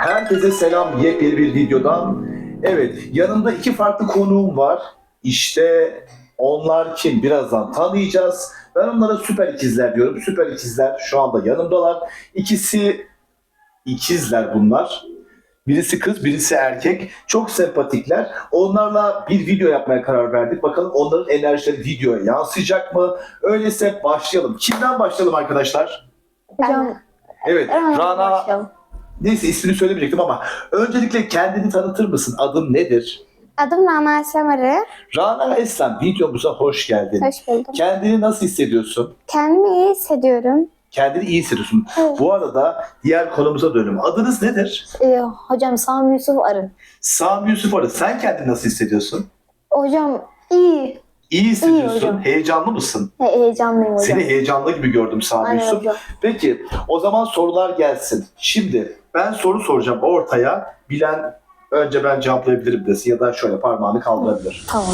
Herkese selam yepyeni bir videodan. Evet yanımda iki farklı konuğum var. İşte onlar kim birazdan tanıyacağız. Ben onlara süper ikizler diyorum. Süper ikizler şu anda yanımdalar. İkisi ikizler bunlar. Birisi kız, birisi erkek. Çok sempatikler. Onlarla bir video yapmaya karar verdik. Bakalım onların enerjileri videoya yansıyacak mı? Öyleyse başlayalım. Kimden başlayalım arkadaşlar? Hocam Evet, Rana başlayalım. Neyse ismini söylemeyecektim ama öncelikle kendini tanıtır mısın? Adın nedir? Adım Rana Samarı. Rana Eslan videomuza hoş geldin. Hoş buldum. Kendini nasıl hissediyorsun? Kendimi iyi hissediyorum. Kendini iyi hissediyorsun. Evet. Bu arada diğer konumuza dönelim. Adınız nedir? Ee, hocam Sami Yusuf Arı. Sami Yusuf Arı. Sen kendini nasıl hissediyorsun? Hocam iyi. İyi hissediyorsun. hocam. Heyecanlı mısın? He, heyecanlıyım hocam. Seni heyecanlı gibi gördüm Sami Aynen Yusuf. hocam. Peki o zaman sorular gelsin. Şimdi ben soru soracağım ortaya. Bilen önce ben cevaplayabilirim desin ya da şöyle parmağını kaldırabilir. Tamam.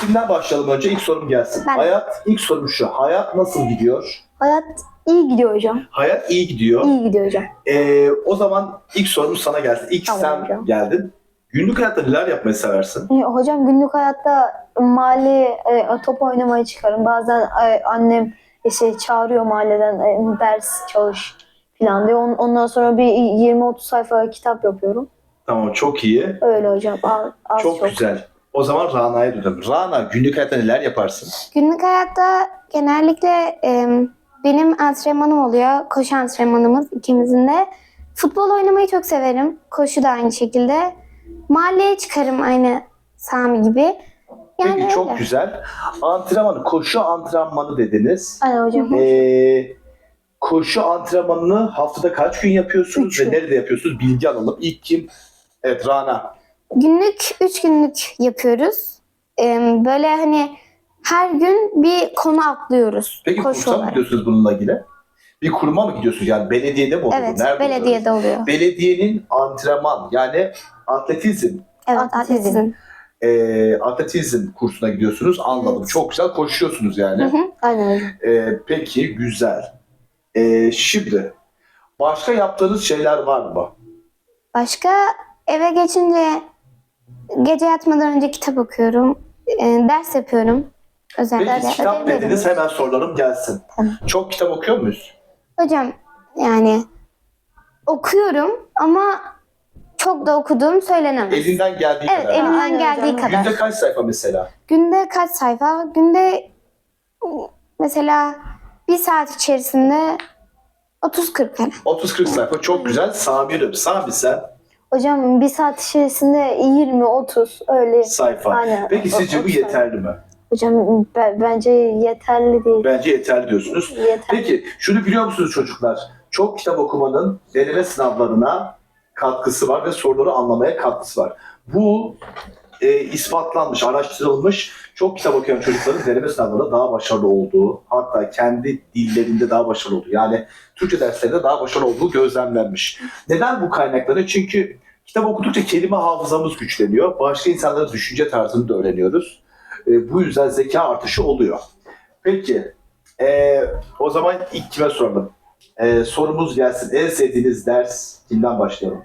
Kimden başlayalım önce? İlk sorum gelsin. Ben. Hayat, ilk sorum şu. Hayat nasıl gidiyor? Hayat iyi gidiyor hocam. Hayat iyi gidiyor. İyi gidiyor hocam. Ee, o zaman ilk sorum sana gelsin. İlk Tamam sen hocam. geldin. Günlük hayatta neler yapmayı seversin? Ee, hocam günlük hayatta mahalle e, top oynamaya çıkarım. Bazen e, annem işte çağırıyor mahalleden e, ders çalış falan diye. On- Ondan sonra bir 20-30 sayfa kitap yapıyorum. Tamam çok iyi. Öyle hocam. Az, az çok, çok. güzel. O zaman Rana'ya dönelim. Rana günlük hayatta neler yaparsın? Günlük hayatta genellikle e, benim antrenmanım oluyor. Koşu antrenmanımız ikimizin de. Futbol oynamayı çok severim. Koşu da aynı şekilde. Mahalleye çıkarım aynı Sami gibi. Yani Peki çok öyle. güzel. Antrenmanı, koşu antrenmanı dediniz. Aynen hocam. Ee, koşu antrenmanını haftada kaç gün yapıyorsunuz Üç ve gün. nerede yapıyorsunuz? Bilgi alalım. İlk kim? Evet Rana. Günlük, üç günlük yapıyoruz. E, böyle hani her gün bir konu atlıyoruz. Peki koşu kursa mı olarak. gidiyorsunuz bununla ilgili? Bir kuruma mı gidiyorsunuz? Yani belediyede mi oluyor? Evet, Nerede oluyor? belediyede oluyor. Belediyenin antrenman yani atletizm Evet, Atletizm. atletizm. e, atletizm kursuna gidiyorsunuz. Anladım. Evet. Çok güzel koşuyorsunuz yani. hı, Aynen hocam. E, peki güzel. E, şimdi başka yaptığınız şeyler var mı? Başka eve geçince gece yatmadan önce kitap okuyorum. E, ders yapıyorum. Özellikle Peki kitap ödevlerim. dediniz hemen sorularım gelsin. Tamam. Çok kitap okuyor muyuz? Hocam yani okuyorum ama çok da okuduğum söylenemez. Elinden geldiği Evet kadar. elimden Aynen geldiği hocam. kadar. Günde kaç sayfa mesela? Günde kaç sayfa? Günde mesela bir saat içerisinde 30-40 falan. 30-40 sayfa çok güzel. Sami'rim. Sami sen Hocam bir saat içerisinde 20-30 öyle. sayfa. Aynen. Peki sizce bu Otuz yeterli mi? Hocam be- bence yeterli değil. Bence yeterli diyorsunuz. Yeterli. Peki şunu biliyor musunuz çocuklar? Çok kitap okumanın deneme sınavlarına katkısı var ve soruları anlamaya katkısı var. Bu e, ispatlanmış, araştırılmış. Çok kitap okuyan çocukların deneme sınavlarında daha başarılı olduğu, hatta kendi dillerinde daha başarılı olduğu, yani Türkçe derslerinde daha başarılı olduğu gözlemlenmiş. Neden bu kaynakları? Çünkü kitap okudukça kelime hafızamız güçleniyor. Başka insanların düşünce tarzını da öğreniyoruz. E, bu yüzden zeka artışı oluyor. Peki, ee, o zaman ilk kime soralım? Ee, sorumuz gelsin. En sevdiğiniz ders kimden başlayalım?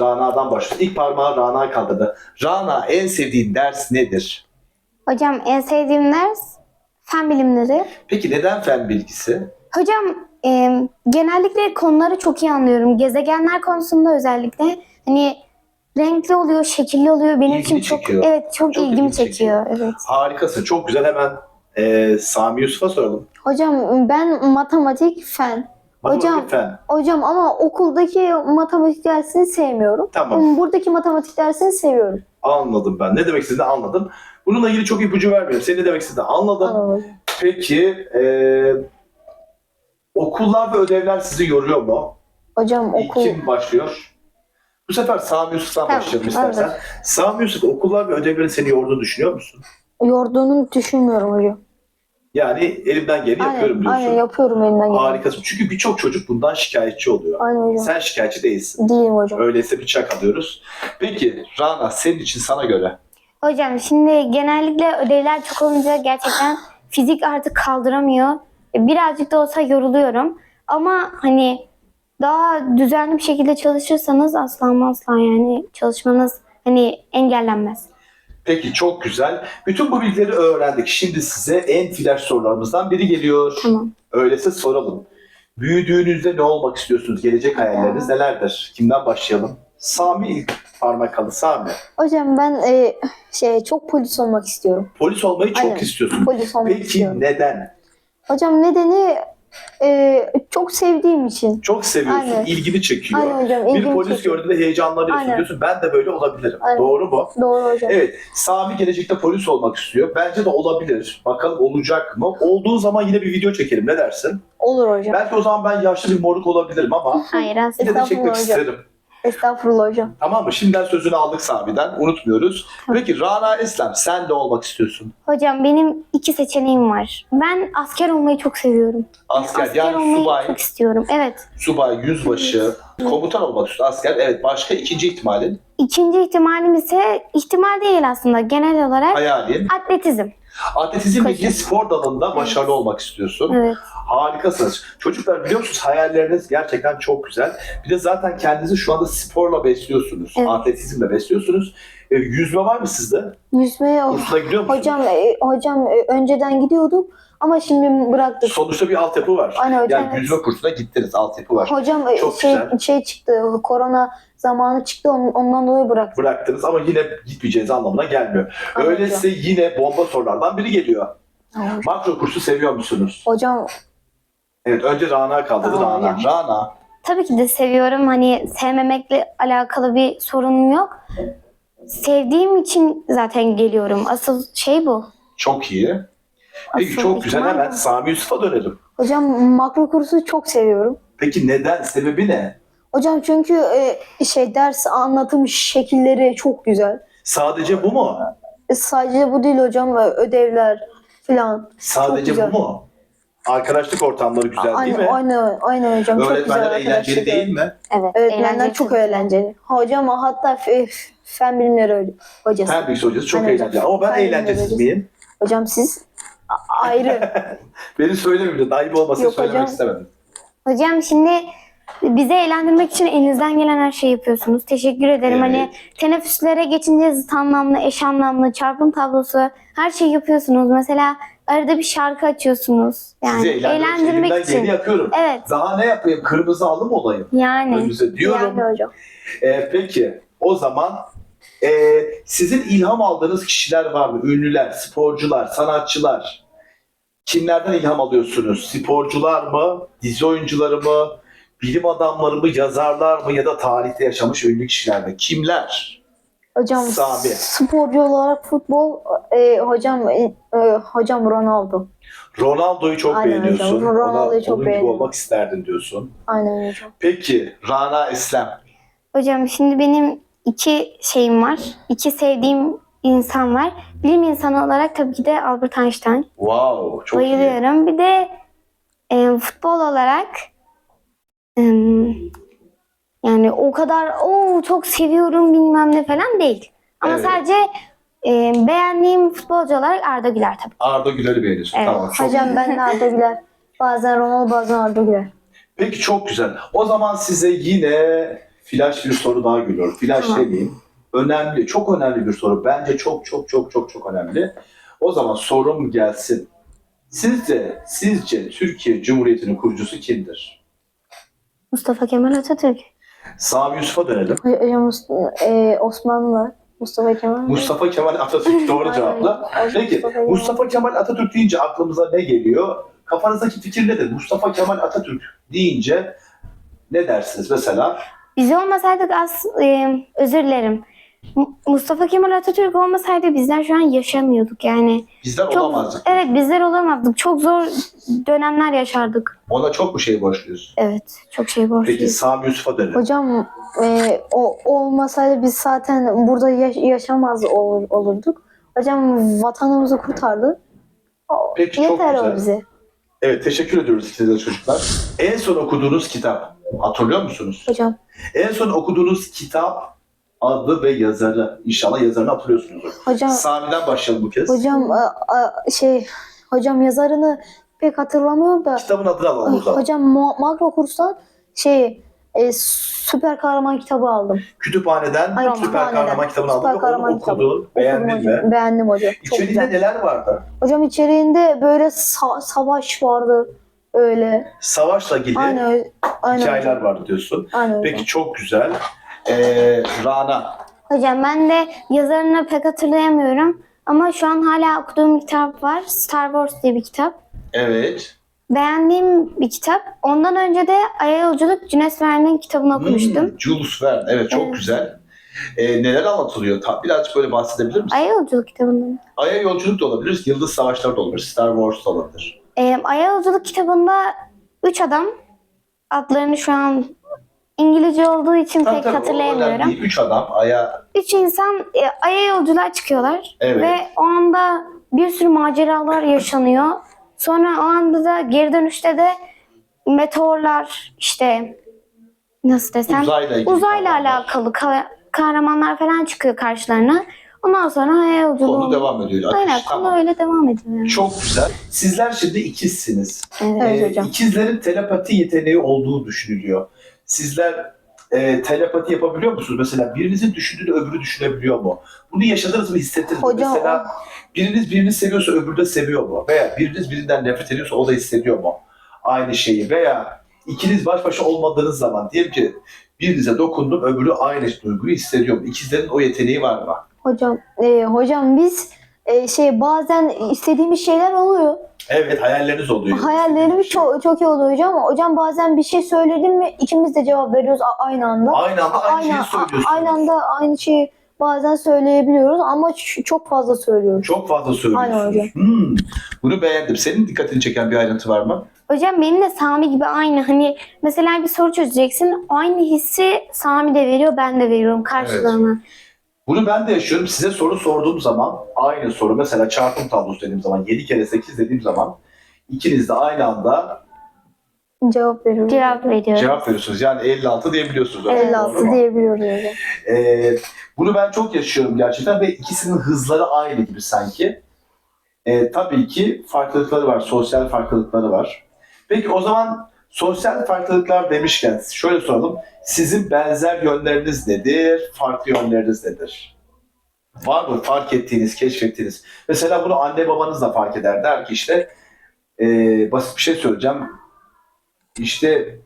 Rana'dan başlayalım. İlk parmağı Rana kaldırdı. Rana en sevdiğin ders nedir? Hocam en sevdiğim ders fen bilimleri. Peki neden fen bilgisi? Hocam e, genellikle konuları çok iyi anlıyorum. Gezegenler konusunda özellikle hani renkli oluyor, şekilli oluyor. Benim İlgini için çok çekiyor. evet çok, Çok ilgimi çekiyor. çekiyor. Evet. Harikasın. Çok güzel. Hemen ee, Sami Yusuf'a soralım. Hocam ben matematik fen. Matematik Hocam- fen. Hocam ama okuldaki matematik dersini sevmiyorum. Tamam. Buradaki matematik dersini seviyorum. Anladım ben. Ne demek istediğini anladım. Bununla ilgili çok ipucu vermiyorum. Senin ne demek istediğini anladım. Anladım. Peki ee, okullar ve ödevler sizi yoruyor mu? Hocam okul kim başlıyor? Bu sefer Sami Yusuf'tan Tamam, başlayalım istersen. Sami Yusuf okullar ve ödevlerin seni yorduğunu düşünüyor musun? yorduğunu düşünmüyorum hocam. Yani elimden geleni yapıyorum Aynen, diyorsun. aynen yapıyorum elinden geleni. Harikasın. Çünkü birçok çocuk bundan şikayetçi oluyor. Aynen hocam. Sen şikayetçi değilsin. Değilim hocam. Öyleyse bir çak alıyoruz. Peki Rana senin için sana göre Hocam şimdi genellikle ödevler çok olunca gerçekten fizik artık kaldıramıyor. Birazcık da olsa yoruluyorum. Ama hani daha düzenli bir şekilde çalışırsanız asla ama asla yani çalışmanız hani engellenmez. Peki çok güzel. Bütün bu bilgileri öğrendik. Şimdi size en flash sorularımızdan biri geliyor. Tamam. Öyleyse soralım. Büyüdüğünüzde ne olmak istiyorsunuz? Gelecek hayalleriniz nelerdir? Kimden başlayalım? Sami ilk parmak alı. Sami. Hocam ben e, şey çok polis olmak istiyorum. Polis olmayı çok Aynen. istiyorsun. Polis olmak Peki istiyorum. neden? Hocam nedeni e, çok sevdiğim için. Çok seviyorsun, Aynen. ilgini çekiyor. Aynen hocam. Bir ilgimi polis çekiyor. gördüğünde heyecanlanıyorsun Aynen. diyorsun. Ben de böyle olabilirim. Aynen. Doğru mu? Doğru hocam. Evet. Sami gelecekte polis olmak istiyor. Bence de olabilir. Bakalım olacak mı? Olduğu zaman yine bir video çekelim. Ne dersin? Olur hocam. Belki o zaman ben yaşlı bir moruk olabilirim ama Hayır yine de Estağfurullah çekmek hocam. isterim. Estağfurullah hocam. Tamam mı? Şimdiden sözünü aldık Sami'den. Unutmuyoruz. Peki Rana Eslem sen de olmak istiyorsun. Hocam benim iki seçeneğim var. Ben asker olmayı çok seviyorum. Asker, asker yani olmayı subay, çok istiyorum. Evet. subay, yüzbaşı, komutan olmak istiyorsun. Asker. Evet. Başka ikinci ihtimalin? İkinci ihtimalim ise ihtimal değil aslında. Genel olarak Hayalin. atletizm. Atletizm ilgili spor dalında başarılı olmak istiyorsun. Evet. Harikasınız. Çocuklar biliyor musunuz hayalleriniz gerçekten çok güzel. Bir de zaten kendinizi şu anda sporla besliyorsunuz. Evet. Atletizmle besliyorsunuz. E, yüzme var mı sizde? Yüzmeye Kursuna gidiyor musunuz? hocam e, hocam e, önceden gidiyorduk ama şimdi bıraktık. Sonuçta bir altyapı var. Aynen hocam. Yani yüzme kursuna gittiniz, altyapı var. Hocam e, Çok şey güzel. şey çıktı. Korona zamanı çıktı. on- Ondan dolayı bıraktık. Bıraktınız ama yine gitmeyeceğiniz anlamına gelmiyor. Aynen Öyleyse yine bomba sorulardan biri geliyor. hocam. Makro kursu seviyor musunuz? Hocam Evet önce Rana kaldırdı. Tamam Rana. Rana. Tabii ki de seviyorum. Hani sevmemekle alakalı bir sorunum yok. Sevdiğim için zaten geliyorum. Asıl şey bu. Çok iyi. Peki Asıl çok güzel ihtimal hemen bu. Sami Yusuf'a dönelim. hocam makro kursu çok seviyorum. Peki neden? Sebebi ne? Hocam çünkü e, şey ders anlatım şekilleri çok güzel. Sadece bu mu? E, sadece bu değil hocam e, ödevler falan. Sadece bu mu? Arkadaşlık ortamları güzel değil Aynen, mi? aynen, aynen hocam. Çok güzel Öğretmenler eğlenceli arkadaşlık. değil mi? Evet. Öğretmenler eğlenceli çok eğlenceli. Hocam hatta f- f- fen bilimleri öyle. Hocası. Fen bilgisi hocası çok hocam. eğlenceli. Ama ben eğlencesiz hocası. miyim? Hocam siz a- ayrı. Beni söylemiyordu. Ayıp olmasın Yok söylemek hocam. istemedim. Hocam şimdi bizi eğlendirmek için elinizden gelen her şeyi yapıyorsunuz. Teşekkür ederim. Evet. Hani teneffüslere geçince zıt anlamlı, eş anlamlı, çarpım tablosu her şeyi yapıyorsunuz. Mesela arada bir şarkı açıyorsunuz. Yani Sizi eğlendirmek için için. yapıyorum. Evet. Daha ne yapayım? Kırmızı halı mı olayım? Yani Önünüze diyorum. yani hocam. Ee, peki o zaman e, sizin ilham aldığınız kişiler var mı? Ünlüler, sporcular, sanatçılar. Kimlerden ilham alıyorsunuz? Sporcular mı? Dizi oyuncuları mı? Bilim adamları mı? Yazarlar mı? Ya da tarihte yaşamış ünlü kişiler mi? Kimler? Hocam Sami. sporcu olarak futbol e, hocam e, e, hocam Ronaldo. Ronaldo'yu çok Aynen beğeniyorsun. hocam. Ronaldo'yu Ona- çok onun gibi beğeniyorum. olmak isterdin diyorsun. Aynen hocam. Peki Rana Eslem. hocam şimdi benim iki şeyim var. İki sevdiğim insan var. Bilim insanı olarak tabii ki de Albert Einstein. Wow çok iyi. Bayılıyorum. Bir de e, futbol olarak e, yani o kadar o çok seviyorum bilmem ne falan değil. Ama Evet. sadece e, beğendiğim futbolcu olarak Arda Güler tabii. Arda Güler'i beğeniyorsun. Evet. Tamam çok Hocam iyi. ben de Arda Güler. Bazen Ronaldo bazen Arda Güler. Peki çok güzel. O zaman size yine flash bir soru daha geliyor. Flash Tamam. demeyeyim. Önemli, çok önemli bir soru. Bence çok çok çok çok çok önemli. O zaman sorum gelsin. Sizce, sizce Türkiye Cumhuriyeti'nin kurucusu kimdir? Mustafa Kemal Atatürk. Sami Yusuf'a dönelim. E, Osman var. Mustafa Kemal. Mustafa Kemal Atatürk doğru cevapla. Peki. Mustafa Kemal Atatürk deyince aklımıza ne geliyor? Kafanızdaki fikir nedir? Mustafa Kemal Atatürk deyince ne dersiniz mesela? Biz olmasaydık az e, özür dilerim. Mu- Mustafa Kemal Atatürk olmasaydı bizler şu an yaşamıyorduk yani. Bizler Çok olamazdık. evet bizler olamazdık. Çok zor dönemler yaşardık. Ona çok mu şey borçluyuz? Evet, çok şey Peki borçluyuz. Sami Yusuf'a dönelim. Hocam e, o olmasaydı biz zaten burada yaş- yaşamaz olur, olurduk. Hocam vatanımızı kurtardı. O- Peki, çok Yeter güzel. o bize. Evet teşekkür ediyoruz size çocuklar. En son okuduğunuz kitap hatırlıyor musunuz? Hocam En son okuduğunuz kitap adı ve yazarı. İnşallah yazarını hatırlıyorsunuz. hocam Sami'den başlayalım bu kez. hocam a- a- şey hocam yazarını pek hatırlamıyorum da Kitabın adını alalım o zaman. hocam ma- makro kurstan şey e, süper kahraman kitabı aldım. Kütüphaneden Aynen, süper kahraman kitabını Süper kahraman onu kitabı. okudun. Beğendin Okudum mi? hocam. Beğendim hocam. İçeriğinde neler vardı? Hocam içeriğinde böyle sa- savaş vardı. Öyle. Savaşla ilgili Aynen. Aynen hikayeler hocam. vardı diyorsun. Aynen hocam. Peki çok güzel. Ee, Rana. Hocam ben de yazarını pek hatırlayamıyorum. Ama şu an hala okuduğum bir kitap var. Star Wars diye bir kitap. Evet. Beğendiğim bir kitap. Ondan önce de Ay'a Yolculuk Jules Verne'in kitabını okumuştum. Hmm, Jules Verne. Evet çok Evet. güzel. Ee, neler anlatılıyor? Ta- Birazcık böyle bahsedebilir misin? Ay'a Yolculuk kitabından. Ay'a yolculuk da olabilir, Yıldız Savaşları da olabilir, Star Wars da olabilir. Ee, Ay'a Yolculuk kitabında üç adam adlarını şu an İngilizce olduğu için Tabii pek tabii, hatırlayamıyorum. değil. Üç adam Ay'a... Üç insan e, Ay'a yolculuğa çıkıyorlar. Evet. Ve o anda bir sürü maceralar yaşanıyor. Sonra o anda da geri dönüşte de meteorlar işte nasıl desem Uzayla ilgili uzayla kahramanlar. alakalı ka- kahramanlar falan çıkıyor karşılarına. Ondan sonra Ay'a yolculuğu Konu devam ediyor. Aynen Akış, konu tamam. öyle devam ediyor. yani. Çok güzel. Sizler şimdi ikizsiniz. Evet. Evet Ee, hocam. İkizlerin telepati yeteneği olduğu düşünülüyor. Sizler e, telepati yapabiliyor musunuz? Mesela birinizin düşündüğünü öbürü düşünebiliyor mu? Bunu yaşadınız mı, hissettiniz mi? Hocam, Mesela biriniz birini seviyorsa öbürü de seviyor mu? Veya biriniz birinden nefret ediyorsa o da hissediyor mu? Aynı şeyi. Veya ikiniz baş başa olmadığınız zaman diyelim ki birinize dokundum öbürü aynı duyguyu hissediyor mu? İkizlerin o yeteneği var mı? Hocam, e, hocam biz e, şey bazen istediğimiz şeyler oluyor. Evet hayalleriniz oluyor. Hayallerimiz çok, çok iyi oluyor hocam. Hocam bazen bir şey söyledim mi ikimiz de cevap veriyoruz aynı anda. Aynı anda aynı şeyi a- söylüyorsunuz. aynı anda aynı şeyi bazen söyleyebiliyoruz ama çok fazla söylüyoruz. Çok fazla Aynen söylüyorsunuz. hocam. Hmm, bunu beğendim. Senin dikkatini çeken bir ayrıntı var mı? Hocam benim de Sami gibi aynı. Hani mesela bir soru çözeceksin. Aynı hissi Sami de veriyor, ben de veriyorum karşılığını. Bunu ben de yaşıyorum. Size soru sorduğum zaman aynı soru. Mesela çarpım tablosu dediğim zaman 7 kere 8 dediğim zaman ikiniz de aynı anda Cevap veriyoruz. Cevap veriyor. cevap veriyorsunuz. Yani 56 diyebiliyorsunuz. öyle 56 doğru mu? diyebiliyoruz hocam. Ee, bunu ben çok yaşıyorum gerçekten ve ikisinin hızları aynı gibi sanki. Ee, tabii ki farklılıkları var. Sosyal farklılıkları var. Peki o zaman sosyal farklılıklar demişken şöyle soralım. Sizin benzer yönleriniz nedir? Farklı yönleriniz nedir? Var mı fark ettiğiniz, keşfettiğiniz? Mesela bunu anne babanız da fark eder. Der ki işte ee, basit bir şey söyleyeceğim. İşte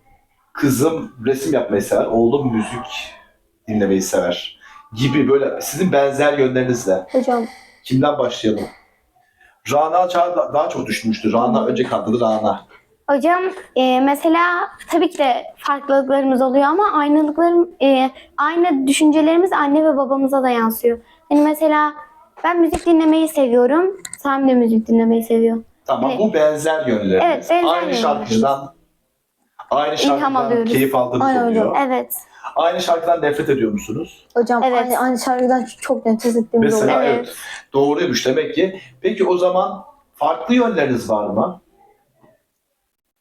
kızım resim yapmayı sever, oğlum müzik dinlemeyi sever gibi böyle sizin benzer yönlerinizle. Hocam Kimden başlayalım? Rana daha çok düşünmüştü. Rana önce kaldı Rana. Hocam e, mesela tabii ki de farklılıklarımız oluyor ama aynılıklarım, e, aynı düşüncelerimiz anne ve babamıza da yansıyor. Hani mesela ben müzik dinlemeyi seviyorum. Sami de müzik dinlemeyi seviyor. Tamam Evet. bu benzer yönleriniz. Evet, benzer aynı yönlerimiz. şarkıcıdan aynı İlham şarkıdan alıyoruz. keyif aldığınız Aynen oluyor. hocam. Evet. Aynı şarkıdan nefret ediyor musunuz? hocam Evet. aynı, aynı şarkıdan çok nefret ettiğimiz oluyor. Mesela Evet. evet. Doğruymuş demek ki. Peki o zaman farklı yönleriniz var mı?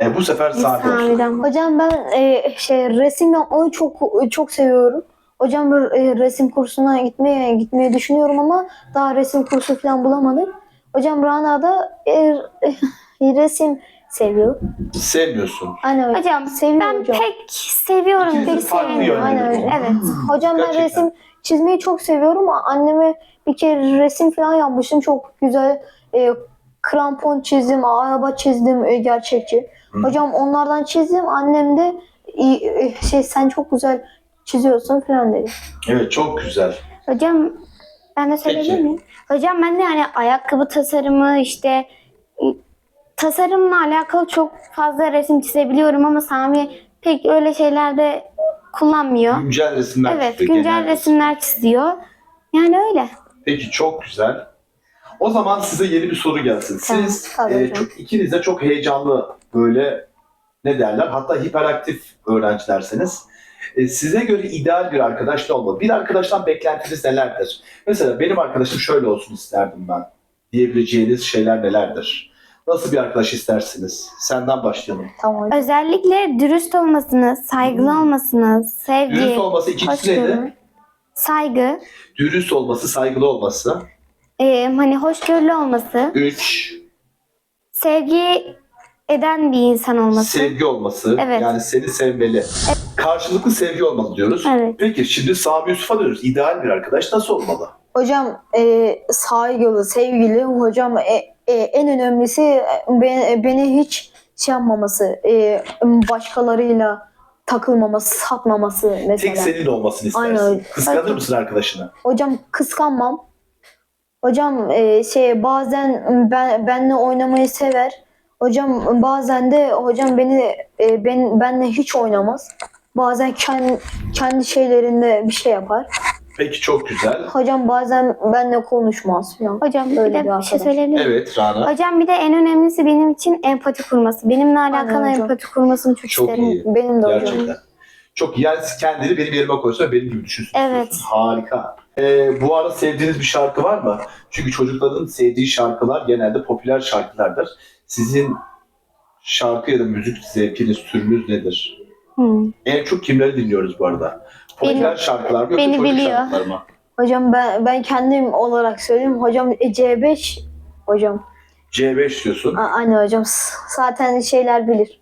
E, bu sefer sade olsun. Sami'den Hocam ben e, şey resim yapmayı çok çok seviyorum. Hocam bir e, resim kursuna gitmeye gitmeyi düşünüyorum ama daha resim kursu falan bulamadık. Hocam Rana da e, e, resim seviyor. Sevmiyorsun. Aynen öyle. Hocam seviyor ben hocam. pek seviyorum, pek farklı sevmiyorum. yönleri Aynen öyle. Evet. Hocam ben Gerçekten. resim çizmeyi çok seviyorum. Anneme bir kere resim falan yapmıştım. Çok güzel e, krampon çizdim, araba çizdim e, gerçekçi. Hı. Hocam onlardan çizdim. Annem de "İyi, e, şey sen çok güzel çiziyorsun falan dedi. Evet çok güzel. Hocam ben de söyleyebilir miyim? Hocam ben de hani ayakkabı tasarımı işte tasarımla alakalı çok fazla resim çizebiliyorum ama Sami pek öyle şeylerde kullanmıyor. Güncel resimler Evet, çiziyor güncel genelde. resimler çiziyor. Yani öyle. Peki çok güzel. O zaman size yeni bir soru gelsin. Tamam, Siz tabii e, çok, ikiniz de çok heyecanlı böyle ne derler hatta hiperaktif öğrencilerseniz e, size göre ideal bir arkadaş ne olmalı? Bir arkadaştan beklentiniz nelerdir? Mesela benim arkadaşım şöyle olsun isterdim ben diyebileceğiniz şeyler nelerdir? Nasıl bir arkadaş istersiniz? Senden başlayalım. Tamam. Özellikle dürüst olmasını, saygılı Hmm. olmasını, sevgi, Dürüst olması ikincisi neydi? hoşgörü, saygı, Dürüst olması, saygılı olması. e, hani hoşgörülü olması, Üç. sevgi eden bir insan olması. Sevgi olması. Evet. Yani seni sevmeli. Karşılıklı sevgi olmalı diyoruz. Evet. Peki şimdi Sami Yusuf'a dönüyoruz. İdeal bir arkadaş nasıl olmalı? Hocam e, saygılı, sevgili. Hocam e, e, en önemlisi e, be- beni hiç şey yapmaması, e, başkalarıyla takılmaması, satmaması mesela. Tek senin olmasını istersin. Aynen. Kıskanır mısın arkadaşını? Hocam kıskanmam. Hocam e, şey bazen ben benle oynamayı sever. Hocam bazen de hocam beni e, ben benle hiç oynamaz. Bazen kendi kendi şeylerinde bir şey yapar. Peki çok güzel. Hocam bazen benle konuşmaz falan. Hocam bir Öyle de bir bir şey arkadaş. söyleyebilir miyim? Evet Rana. Hocam bir de en önemlisi benim için empati kurması. Benimle alakalı hocam. empati kurmasını çok, Çok isterim. iyi. Benim de hocam. Gerçekten. Çok iyi. Yani kendini benim yerime koysa benim gibi düşünsün. Evet. Harika. Ee, bu arada sevdiğiniz bir şarkı var mı? Çünkü çocukların sevdiği şarkılar genelde popüler şarkılardır. Sizin şarkı ya da müzik zevkiniz, türünüz nedir? Hmm. En çok kimleri dinliyoruz bu arada? Popüler Beni- şarkılar mı yoksa beni çocuk biliyor. şarkılar mı? Hocam ben ben kendim olarak söyleyeyim. Hocam e, C5 hocam. C5 diyorsun. A- Aynen hocam. Zaten şeyler bilir.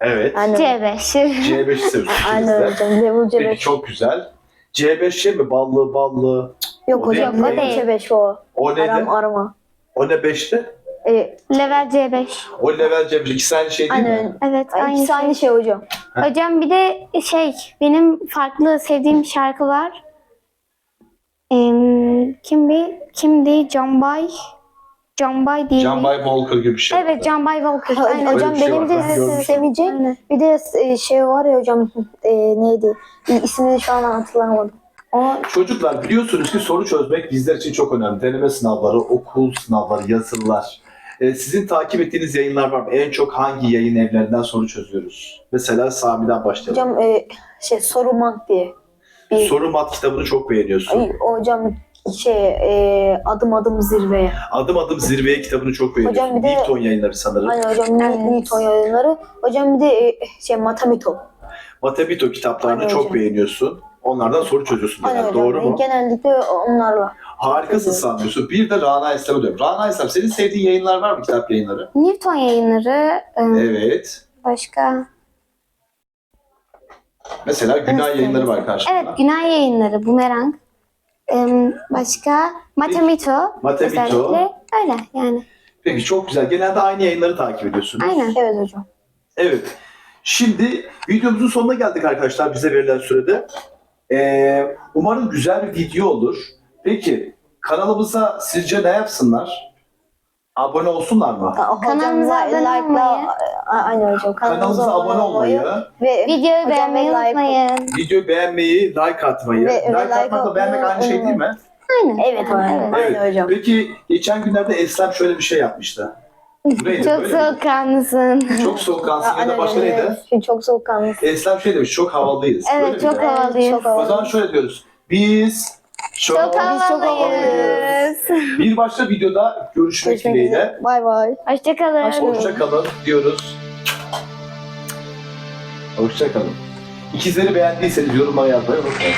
Evet. Aynen. C5. C5'i seviyorsun Aynen ikiniz de. hocam. Level C5. Peki çok güzel. C5 şey mi? Ballı ballı. Yok O hocam. değil. Level C5 o. O ne Aram de? arama. O ne 5'te? E, Level C5. O level C5. İkisi aynı şey değil mi? aynen. Evet aynı İkisi şey. aynı şey hocam. Hocam bir de şey benim farklı sevdiğim şarkı var. Em, kim bir kimdi? Canbay. Canbay diye. Can bir- Bay Walker gibi bir şey. Evet vardı. Canbay Walker. Ha, Aynen. hocam bir şey benim var, de ben görmüştüm. sevecek. Aynen. Bir de e, şey var ya hocam. E, neydi? İ- İsmini şu an hatırlamadım. O Çocuklar biliyorsunuz ki soru çözmek bizler için çok önemli. Deneme sınavları, okul sınavları, yazılılar. Ee, sizin takip ettiğiniz yayınlar var mı? En çok hangi yayın evlerinden soru çözüyoruz? Mesela Sami'den başlayalım. Hocam e, şey Sorumank diye. Bir, Soru mat kitabını çok beğeniyorsun. Ay, hocam şey e, adım adım zirveye. Adım adım zirveye kitabını çok beğeniyorsun. Hocam bir de- Newton yayınları sanırım. Hani hocam Evet. evet. Newton yayınları. Hocam bir de e, şey Matamito. Matemito kitaplarını Aynen çok hocam. beğeniyorsun. Onlardan soru çözüyorsun Aynen genelde. hocam. Doğru mu? Genellikle onlarla. Harikasın sanmıyorsun. Bir de Rana İslam'a dönüyorum. Rana İslam senin sevdiğin yayınlar var mı? Kitap yayınları. Newton yayınları. em, Evet. Başka. Mesela Günah Evet, yayınları var Evet karşımda. Günay yayınları. Bumerang. Başka. Matamito. Matemito. Özellikle. Öyle yani. Peki çok güzel. Genelde aynı yayınları takip ediyorsunuz. Aynen. Evet hocam. Evet. Şimdi videomuzun sonuna geldik arkadaşlar bize verilen sürede. Ee, umarım güzel bir video olur. Peki kanalımıza sizce ne yapsınlar? Abone olsunlar mı? Kanalımıza abone like'la- olmayı. Aynen hocam. Kanalımıza abone olmayı, ve Videoyu beğenmeyi unutmayın. videoyu beğenmeyi, like atmayı. Ve- like like atmakla beğenmek aynı şey değil mi? Aynen. Evet. Evet. Aynen hocam. Peki geçen günlerde Eslem şöyle bir şey yapmıştı. Bu neydi? Çok soğukkanlısın. Çok soğukkanlısın ya da başka neydi? Çok soğukkanlı. Eslem şey demiş, çok havalıyız. Evet çok havalıyız. O zaman şöyle diyoruz. Biz çok, çok havalıyız. Bir başka videoda görüşmek Görüşmek dileğiyle. üzere. Bay bay. Hoşçakalın. Hoşça Hoşça kalın diyoruz. Hoşça kalın. İkizleri beğendiyseniz yorumlara yazmayı unutmayın.